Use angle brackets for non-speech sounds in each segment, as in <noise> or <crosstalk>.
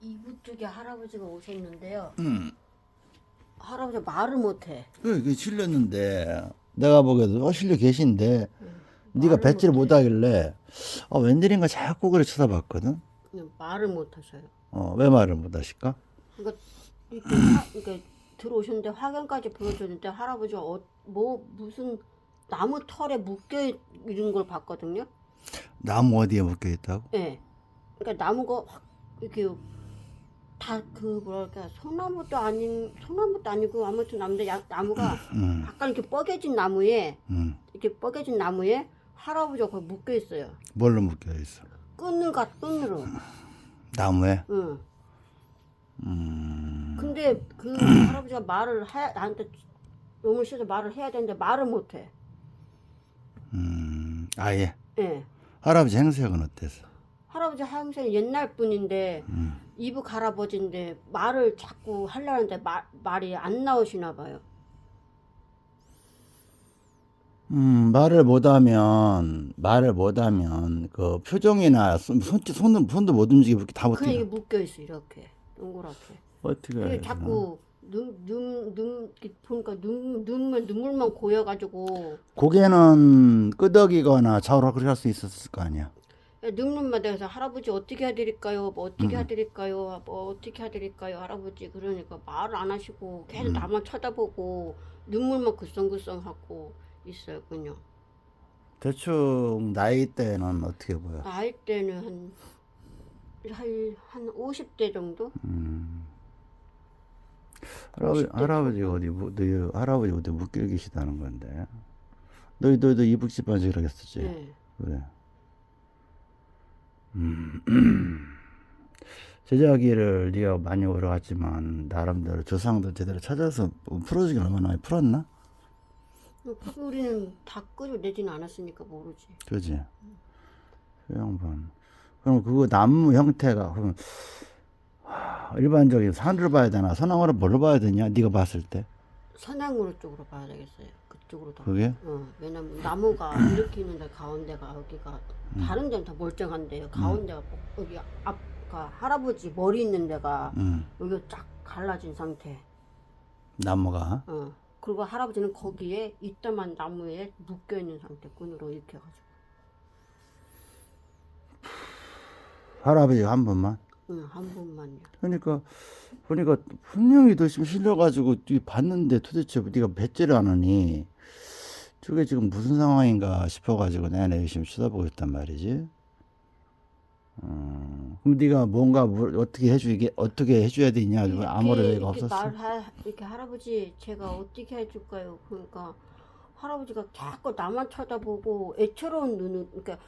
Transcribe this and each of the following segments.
이부 쪽에 할아버지가 오셨는데요. 응. 할아버지 말을 못해. 그게 실렸는데 내가 보기에도 어 실려 계신데 네가 말을 뱉지를 못해. 못하길래 어 웬일인가 자꾸 그래 쳐다봤거든. 그냥 말을 못하셔요. 어 왜 말을 못하실까? 그러니까 이렇게 화, 이렇게 들어오셨는데 화경까지 보여줬는데 할아버지가 어, 뭐 무슨 나무 털에 묶여 있는 걸 봤거든요. 나무 어디에 묶여 있다고? 예. 그러니까 나무가 확 이렇게 다 그 뭐랄까 소나무도 아닌 소나무도 아니고 아무튼 나무인데 야- 나무가 응. 약간 이렇게 뻐개진 나무에 응. 이렇게 뻐개진 나무에 할아버지가 거기 묶여 있어요. 뭘로 묶여 있어? 끈을가 끈으로. 나무에. 응. 음. 근데 그 할아버지가 말을 해 나한테 너무 싫어서 말을 해야 되는데 말을 못 해. 음. 아예. 예. 할아버지 행색은 어땠어? 할아버지 항상 옛날 분인데 음. 이북 할아버지인데 말을 자꾸 하려는데 말, 말이 안 나오시나 봐요. 음, 말을 못하면 말을 못하면 그 표정이나 손, 손 손도 손도 못 움직이고 이렇게 다 그냥 이게 어떻게 묶여 있어 이렇게 동그랗게. 어떻게 해야 자꾸 눈눈눈 보니까 눈 눈물 눈물만 고여가지고 고개는 끄덕이거나 좌우로 그렇게 할 수 있었을 거 아니야. 눈물만 내서 할아버지 어떻게 해드릴까요? 뭐 음. 어떻게 해드릴까요? 뭐 어떻게 해드릴까요? 할아버지 그러니까 말을 안 하시고 계속 음. 나만 쳐다보고 눈물만 글썽글썽하고 있어요 그냥. 대충 나이 때는 어떻게 보여? 나이 때는 한, 한 50대 정도? 음. 할아버지, 50대 할아버지가 어디, 무- 너희 할아버지 어디 묶여 계시다는 건데. 너희, 너희도 이북집 반지라 했었지? 네. 그래. 음. <clears throat> 제자기를 네가 많이 오래갔지만 나름대로 조상도 제대로 찾아서 뭐 풀어주긴 얼마나 많이 풀었나? 뭐 우리는 다 끓여내지는 않았으니까 모르지. 그지? 그 양반. 그럼 그거 나무 형태가 그럼 하, 일반적인 산으로 봐야 되나 선왕으로 뭘로 봐야 되냐? 네가 봤을 때 선양으로 쪽으로 봐야 되겠어요. 그쪽으로 더. 그게 어, 왜냐면 나무가 <clears throat> 이렇게 있는데 가운데가 여기가 다른 데는 다 멀쩡한데요. 가운데가 뭐- 여기 앞가 할아버지 머리 있는 데가 음, 여기가 쫙 갈라진 상태. 나무가 어. 그리고 할아버지는 거기에 이따만 나무에 묶여 있는 상태 끈으로 이렇게 해가지고. 할아버지가 한 번만. 응, 한 번만요. 그러니까 보니까 분명히 너 지금 실려가지고 이 봤는데 도대체 네가 뱉지를 않으니 저게 지금 무슨 상황인가 싶어가지고 내가 열심히 쳐다보고 있단 말이지. 어, 그럼 네가 뭔가 뭘 어떻게 해주게 어떻게 해줘야 되냐 아무런 얘기가 없었어. 말하 이렇게 할아버지 제가 어떻게 해줄까요? 그러니까 할아버지가 자꾸 나만 쳐다보고 애처로운 눈을 그러니까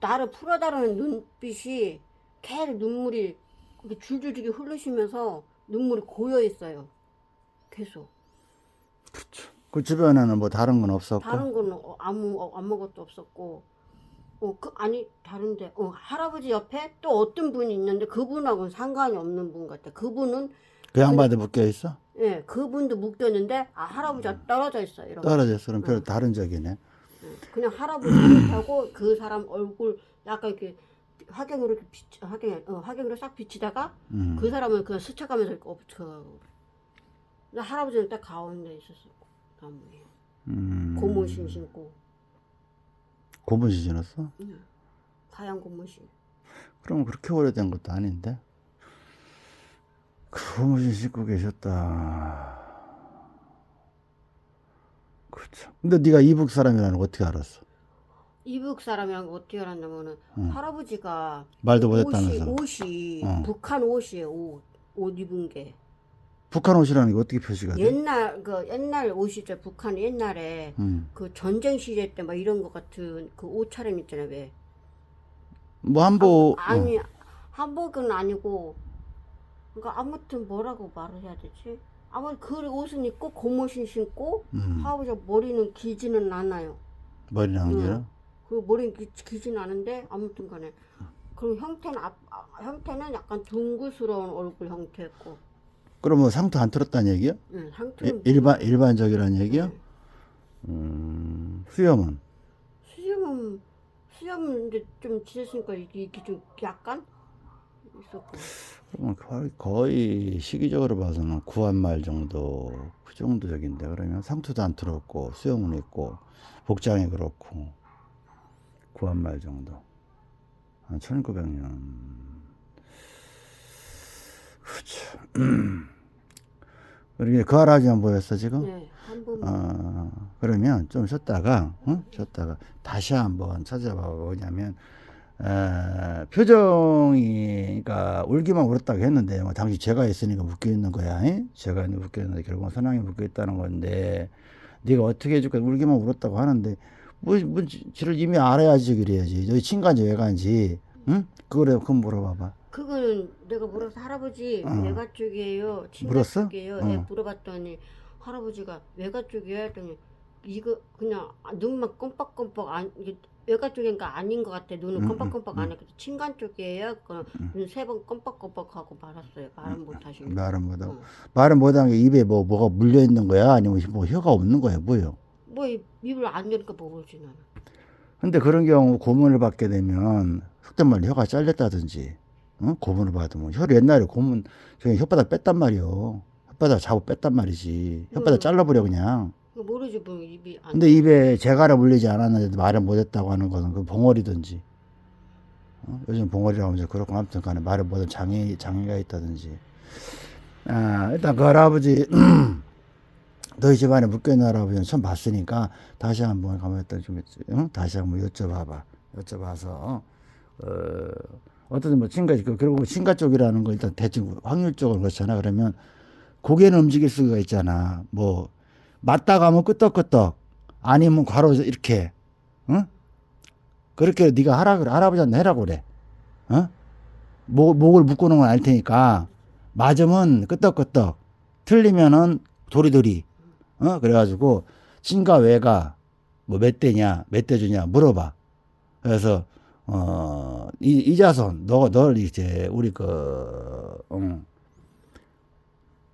나를 풀어다라는 눈빛이 계속 눈물이 이렇게 줄줄이 흐르시면서 눈물이 고여 있어요. 계속 그 주변에는 뭐 다른 건 없었고. 다른 거는 어, 아무 어, 아무것도 없었고 어 그 아니 다른데 어 할아버지 옆에 또 어떤 분이 있는데 그분하고는 상관이 없는 분 같아. 그분은 그 양반도 묶여 있어? 예, 그분도 묶였는데 아 할아버지가 떨어져 있어요. 이렇게. 떨어져 있어. 그럼 별 다른 적이네. 예, 그냥 할아버지 <coughs> 하고 그 사람 얼굴 약간 이렇게 화경으로 이렇게 비치, 화경 어, 화경으로 싹 비치다가 음. 그 사람은 그냥 스쳐가면서 이렇게 엎쳐. 근데 할아버지는 딱 가운데 있었어. 나무에 음. 고무신 신고 고무신 신었어? 응. 하얀 고무신. 그럼 그렇게 오래된 것도 아닌데. 그 고무신 신고 계셨다. 그렇죠. 근데 네가 이북 사람이라는 거 어떻게 알았어? 이북 사람이랑 어떻게 알았냐면은 응. 할아버지가 말도 옷이 못했다면서. 옷이 어. 북한 옷이에요. 옷. 옷 입은 게. 북한 옷이라는 게 어떻게 표시가 돼? 옛날 그 옛날 옷이죠. 북한 옛날에 음. 그 전쟁 시대 때 막 이런 것 같은 그 옷 차림 있잖아요. 왜? 뭐 한복 아, 아니 한복은 아니고 그러니까 아무튼 뭐라고 말을 해야 되지? 아무 그 옷은 입고 고무신 신고 음. 할아버지 머리는 기지는 않아요. 머리 나온 게 응. 그 머리는 기, 기지는 않은데 아무튼 간에 그 형태는 앞, 아, 형태는 약간 둥그스러운 얼굴 형태였고 그러면 상투 안 틀었다는 얘기야? 응, 이- 상태는 일반 일반적이라는 얘기야? 응. 음. 수염은 수염은 수염은 이제 좀 지냈으니까 이게, 이게 좀 약간 있었고. 그러면 거의, 거의 시기적으로 봐서는 9한 말 정도 그 정도 적인데 그러면 상투도 안 틀었고 수영은 있고 복장이 그렇고 9한 말 정도 한 1900년 그렇죠 <clears throat> 그러게 그 할아버지만 보였어 지금? 네, 한 번만. 어, 그러면 좀 쉬었다가, 응? 쉬었다가 다시 한번 찾아봐 뭐냐면, 에, 표정이, 그러니까 울기만 울었다고 했는데, 뭐, 당시 죄가 있으니까 묶여 있는 거야. 이? 죄가 있는 묶여 있는데, 결국은 선왕이 묶여 있다는 건데, 네가 어떻게 해줄까? 울기만 울었다고 하는데, 뭐, 뭐, 지- 지를 이미 알아야지, 그래야지. 너희 친간지, 외간지, 응? 그거래, 그럼 물어봐봐. 그거는 내가 물어서 할아버지 어. 외가 쪽이에요, 친가 물었어? 쪽이에요. 어. 예, 물어봤더니 할아버지가 외가 쪽이에요 했더니 이거 그냥 눈만 껌뻑껌뻑 안 이게 외가 쪽인가 아닌 것 같아. 눈은 음, 껌뻑껌뻑 음, 안 했거든. 친간 쪽이에요. 그눈세 번 껌뻑껌뻑 하고 말았어요. 말은 못 하시고. 말은 못 하고. 어. 말은 못한 게 입에 뭐, 뭐가 물려 있는 거야? 아니면 뭐 혀가 없는 거야? 뭐요? 뭐 이- 입을 안 여니까 모르지 나는. 근데 그런 경우 고문을 받게 되면 속된 말로 혀가 잘렸다든지 어? 고문을 받으면 혀를 옛날에 고문 저기 혓바닥 뺐단 말이요 혓바닥 잡아 뺐단 말이지 혓바닥 음. 잘라버려 그냥 모르지 뭐 입이 안. 근데 입에 재갈아 물리지 않았는데도 말을 못했다고 하는 것은 그 봉어리든지 어? 요즘 봉어리라고 하면 그렇고 아무튼 간에 말을 못한 장애, 장애가 있다든지 아, 일단 그 할아버지 <clears throat> 너희 집안에 묶여있는 할아버지는 처음 봤으니까 다시 한번 가만히 있다 좀 응? 다시 한번 여쭤봐봐 여쭤봐서 어, 어떤 뭐 친가 그 결국 친가 쪽이라는 거 일단 대충 확률적으로 그렇잖아 그러면 고개는 움직일 수가 있잖아 뭐 맞다 가면 끄떡끄떡 아니면 괄호 이렇게 응? 그렇게 네가 하라 그래 할아버지한테 해라고 그래 어? 목, 목을 묶고는 건알 테니까 맞으면 끄떡끄떡 틀리면은 도리도리 어? 그래가지고 친가 외가 뭐 몇 대냐 몇 대 주냐 물어봐. 그래서 어 이, 이 자손 너 널 이제 우리 그 응.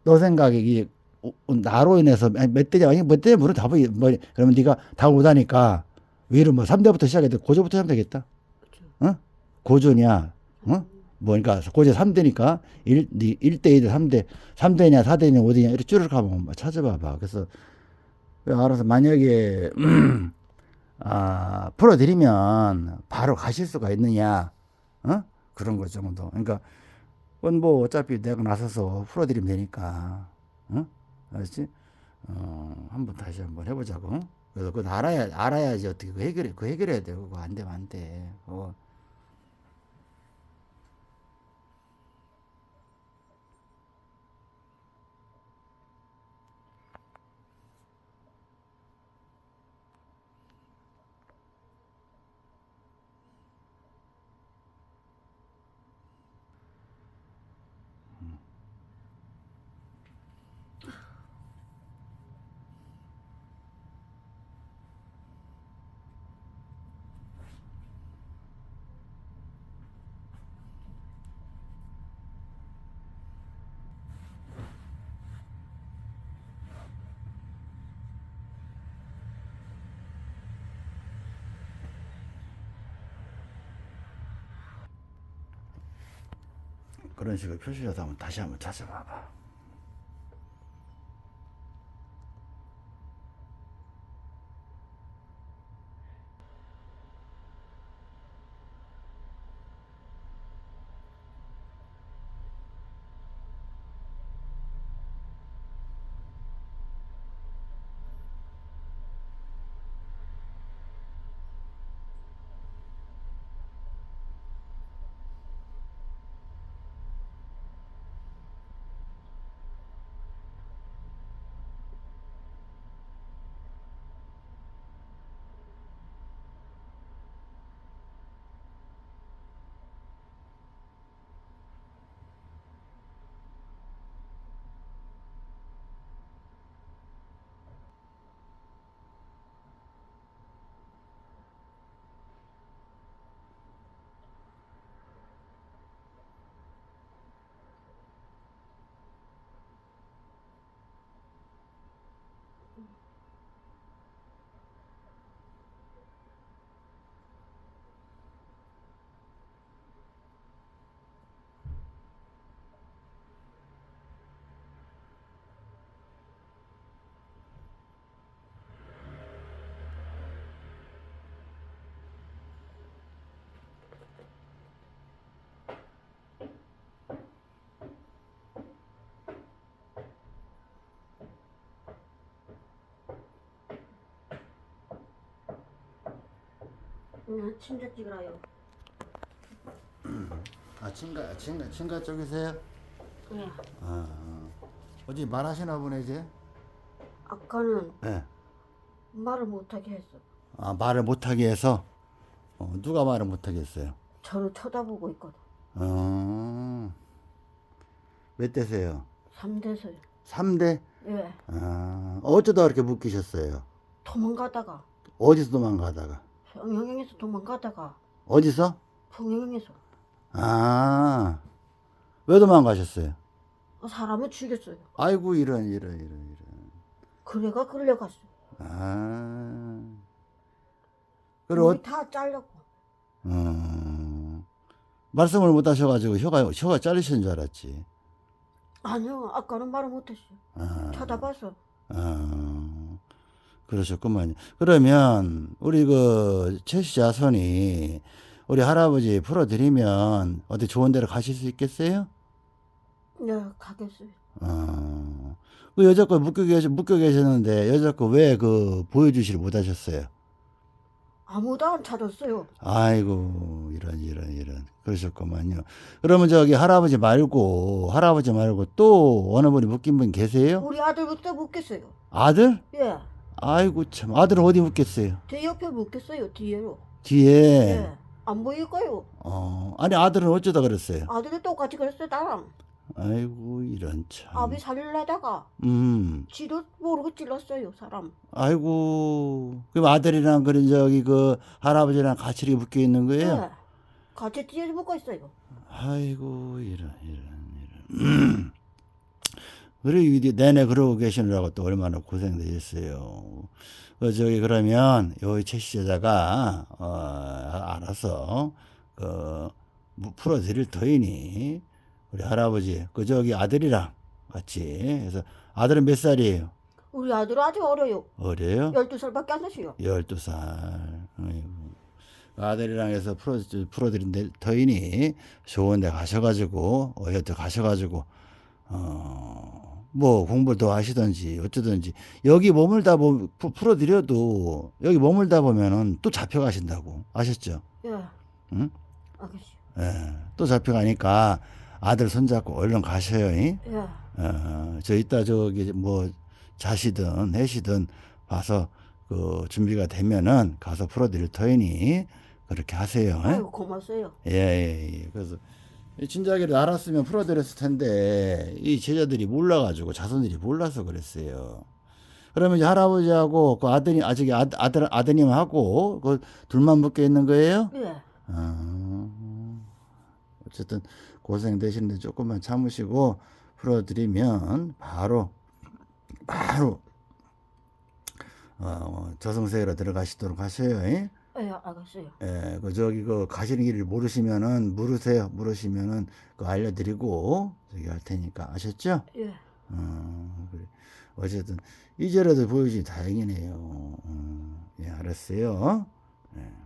너 생각에 이 어, 나로 인해서 몇 대냐? 아니 몇 대냐 물어 답을 뭐 그러면 네가 답을 못하니까 위로 뭐 3대부터 시작해도 고조부터 하면 되겠다. 그렇죠. 어? 고조냐? 어 뭐, 그러니까 고제 3대니까 1, 1대, 2대, 3대, 3대냐, 4대냐, 5대냐, 이렇게 쭉 가면 찾아봐 봐. 그래서, 알아서 만약에, <clears throat> 아, 풀어 드리면 바로 가실 수가 있느냐, 어? 그런 거 정도. 그러니까, 그건 뭐 어차피 내가 나서서 풀어 드리면 되니까, 어? 알았지? 어, 한번 다시 한번 해 보자고. 그래서 그건 알아야, 알아야지 어떻게 그 해결해, 그 해결해야 돼. 그거 안 되면 안 돼. 그 그런 식으로 표시라도 한번 다시 한번 찾아봐봐. 그냥 침대 찍으라요. 아 친가 친가 친가 쪽이세요? 예. 아 어제 말하시나 보네 이제. 아까는 예. 말을 못하게 했어. 아 말을 못하게 해서 어, 누가 말을 못하게 했어요? 저를 쳐다보고 있거든. 어. 몇 대세요? 3대서요. 3대? 예. 아, 어쩌다 그렇게 묶이셨어요? 도망가다가 어디서 도망가다가? 평양에서 도망가다가 어디서? 평양에서 아, 왜 도망가셨어요? 사람을 죽였어요. 아이고, 이런, 이런, 이런, 이런. 그래가 끌려갔어요. 아. 그리고, 우리 다 잘렸고. 어, 말씀을 못 하셔가지고 혀가, 혀가 잘리신 줄 알았지. 아니요, 아까는 말을 못했어요. 아, 쳐다봐서 아, 그러셨구만요. 그러면, 우리 그, 최씨 자손이 우리 할아버지 풀어드리면 어디 좋은 데로 가실 수 있겠어요? 네 가겠어요. 어, 그 여자 거 묶여 계시, 묶여 계셨는데 여자 거 왜 그 보여주시를 못 하셨어요? 아무도 안 찾았어요. 아이고, 이런, 이런, 이런. 그러셨구만요. 그러면 저기 할아버지 말고, 할아버지 말고 또 어느 분이 묶인 분 계세요? 우리 아들부터 묻겠어요. 아들? 예. 아이고, 참. 아들은 어디 묶겠어요? 뒤 옆에 묻겠어요. 뒤에로. 뒤에. 예. 안 보일까요? 어, 아니, 아들은 어쩌다 그랬어요? 아들이 똑같이 그랬어요. 나랑. 아이고, 이런 참. 아비 살리려다가 음. 지도 모르고 찔렀어요. 사람. 아이고. 그럼 아들이랑 그런 저기 그 할아버지랑 같이 이렇게 묶여 있는 거예요? 예. 같이 뒤에 묶어 있어요. 아이고 이런 이런 이런 그래 이게 내내 그러고 계시느라고 또 얼마나 고생되셨어요. 그 저기 그러면 여기 최씨자가 어 알아서 그 무- 풀어드릴 터이니 우리 할아버지 그 저기 아들이랑 같이 해서 아들은 몇 살이에요? 우리 아들 아직 어려요. 어려요? 12살밖에 안 됐어요. 열두 살. 아이고. 아들이랑 해서 풀어, 풀어드린 데- 터이니 좋은 데 가셔가지고, 어, 여태 가셔가지고, 어, 뭐 공부를 더 하시든지 어쩌든지 여기 머물다 푸- 풀어드려도 여기 머물다 보면은 또 잡혀가신다고. 아셨죠? 예. 응? 알겠어요. 예. 또 잡혀가니까 아들 손잡고 얼른 가셔요. 잉? 예. 어, 저 이따 저기 뭐 자시든 해시든 봐서 그 준비가 되면은 가서 풀어드릴 터이니 그렇게 하세요. 예? 아이고 고맙어요. 예, 예, 예. 그래서 이 진작에 알았으면 풀어드렸을 텐데 이 제자들이 몰라가지고 자손들이 몰라서 그랬어요. 그러면 이제 할아버지하고 그 아드님 아직 아, 아들 아드님하고 그 둘만 묶여 있는 거예요? 예. 아, 어쨌든 고생 되시는데 조금만 참으시고 풀어드리면 바로 바로 어, 저승세계로 들어가시도록 하셔요. 예? 예, 알겠어요. 예, 그 저기 그 가시는 길을 모르시면은 물으세요. 물으시면은 그 알려드리고 저기 할 테니까 아셨죠? 예. 어, 그래. 어쨌든 이제라도 보여주니 다행이네요. 어, 예, 알았어요. 예.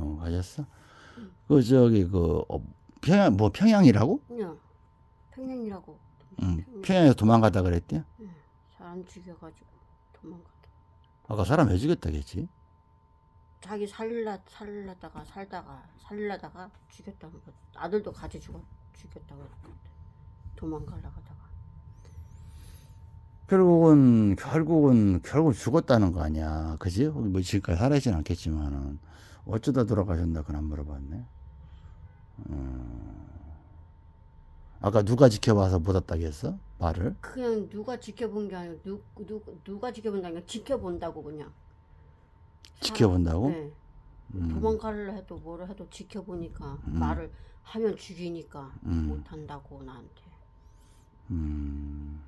어, 가셨어? 그 저기 그 어, 평양 뭐 평양이라고? 그냥 평양이라고 응. 평양에서 도망가다 그랬대요. 사람 죽여가지고 도망가다. 아까 사람 왜 죽였다겠지? 자기 살라 살라다가 살다가 살라다가 죽였다는 거. 아들도 같이 죽었 죽였다고 그랬는데 도망가려고 하다가 결국은 결국은 결국 죽었다는 거 아니야, 그지? 뭐 지금까지 살아있진 않겠지만은 어쩌다 돌아가셨나 그건 안 물어봤네. 음. 아까 누가 지켜봐서 못 왔다고 했어? 말을? 그냥 누가 지켜본 게 아니고 누, 누, 누가 지켜본다는 게 지켜본다고 그냥 지켜본다고? 네. 음. 도망가려 해도 뭐를 해도 지켜보니까 음. 말을 하면 죽이니까 음. 못한다고 나한테 음.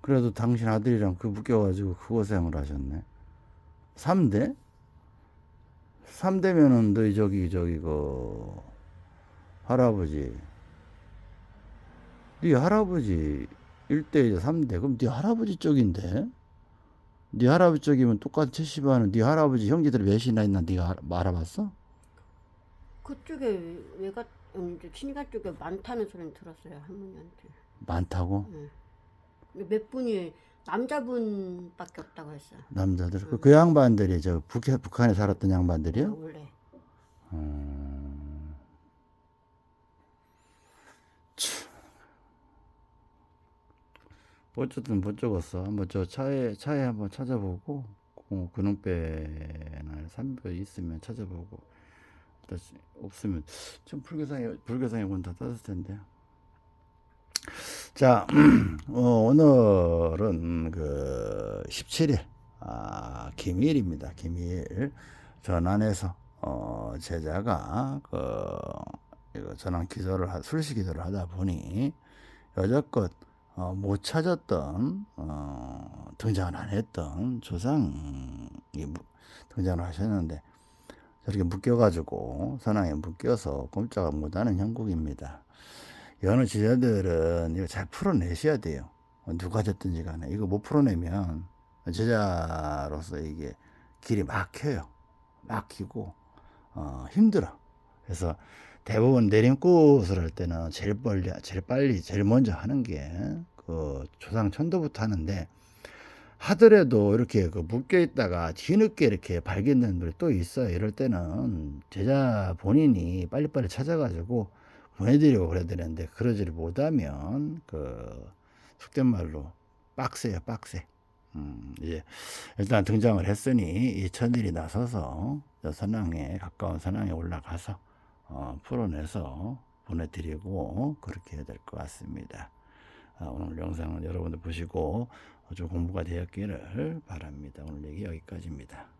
그래도 당신 아들이랑 그 묶여가지고 그 고생을 하셨네. 3대? 3대면은 너희 저기 저기 그 할아버지. 네 할아버지 1대이자 3대. 그럼 네 할아버지 쪽인데? 네 할아버지 쪽이면 똑같은 70안은 네 할아버지 형제들이 몇이나 있나 네가 알- 알아봤어? 그쪽에 외가 아니, 이제 친가 쪽에 많다는 소리는 들었어요 할머니한테. 많다고? 몇 분이 남자분밖에 없다고 했어요 남자들 그, 그 양반들이 저 북, 북한에 살았던 양반들이요? 원래 음. 참. 어쨌든 못 적었어. 한번 저 차에 차에 한번 찾아보고 어, 근육배나 삼배 있으면 찾아보고 다시 없으면 좀 불교상에 불교상에 문다 닫았을 텐데. 자, <clears throat> 어, 오늘은 그 17일 아, 김일입니다. 김일 전안에서 어, 제자가 그 이거 전환 기도를 하, 술시 기도를 하다 보니 여태껏 어, 못 찾았던 어, 등장을 안 했던 조상이 무- 등장을 하셨는데 저렇게 묶여가지고 선왕에 묶여서 꼼짝을 못하는 형국입니다. 여느 제자들은 이거 잘 풀어내셔야 돼요. 누가 됐든지 간에 이거 못 풀어내면 제자로서 이게 길이 막혀요. 막히고 어, 힘들어. 그래서 대부분 내림굿을 할 때는 제일 빨리, 제일 빨리, 제일 먼저 하는 게 그 조상 천도부터 하는데 하더라도 이렇게 그 묶여 있다가 뒤늦게 이렇게 발견되는 분이 또 있어요. 이럴 때는 제자 본인이 빨리빨리 찾아가지고 보내드리고 그래야 되는데 그러지를 못하면 그 속된 말로 빡세요, 빡세. 음, 이제 일단 등장을 했으니 이 천일이 나서서 저 선왕에 가까운 선왕에 올라가서 어, 풀어내서 보내드리고 그렇게 해야 될 것 같습니다. 아, 오늘 영상은 여러분들 보시고 좀 공부가 되었기를 바랍니다. 오늘 얘기 여기까지입니다.